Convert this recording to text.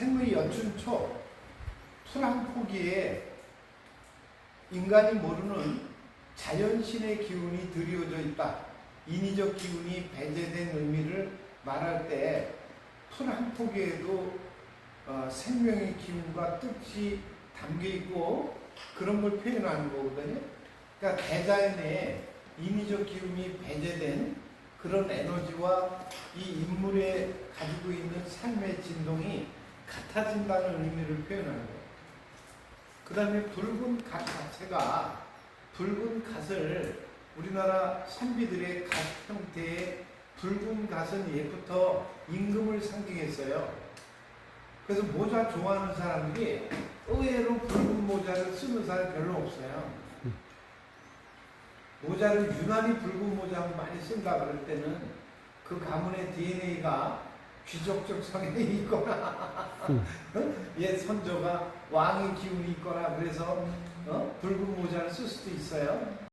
생의 여춘초 풀 한 포기에 인간이 모르는 자연신의 기운이 드리워져 있다. 인위적 기운이 배제된 의미를 말할 때 풀 한 포기에도 어, 생명의 기운과 뜻이 담겨 있고 그런 걸 표현하는 거거든요. 그러니까 대자연에 인위적 기운이 배제된 그런 에너지와 이 인물에 가지고 있는 삶의 진동이 같아진다는 의미를 표현하는 거예요. 그 다음에 붉은 갓 자체가 붉은 갓을 우리나라 선비들의 갓 형태의 붉은 갓은 예부터 임금을 상징했어요. 그래서 모자 좋아하는 사람들이 의외로 붉은 모자를 쓰는 사람이 별로 없어요. 모자를 유난히 붉은 모자를 많이 쓴다 그럴 때는 그 가문의 DNA가 귀족적 성향이 있거나 음. 어? 옛 선조가 왕의 기운이 있거나 그래서 어? 붉은 모자를 쓸 수도 있어요.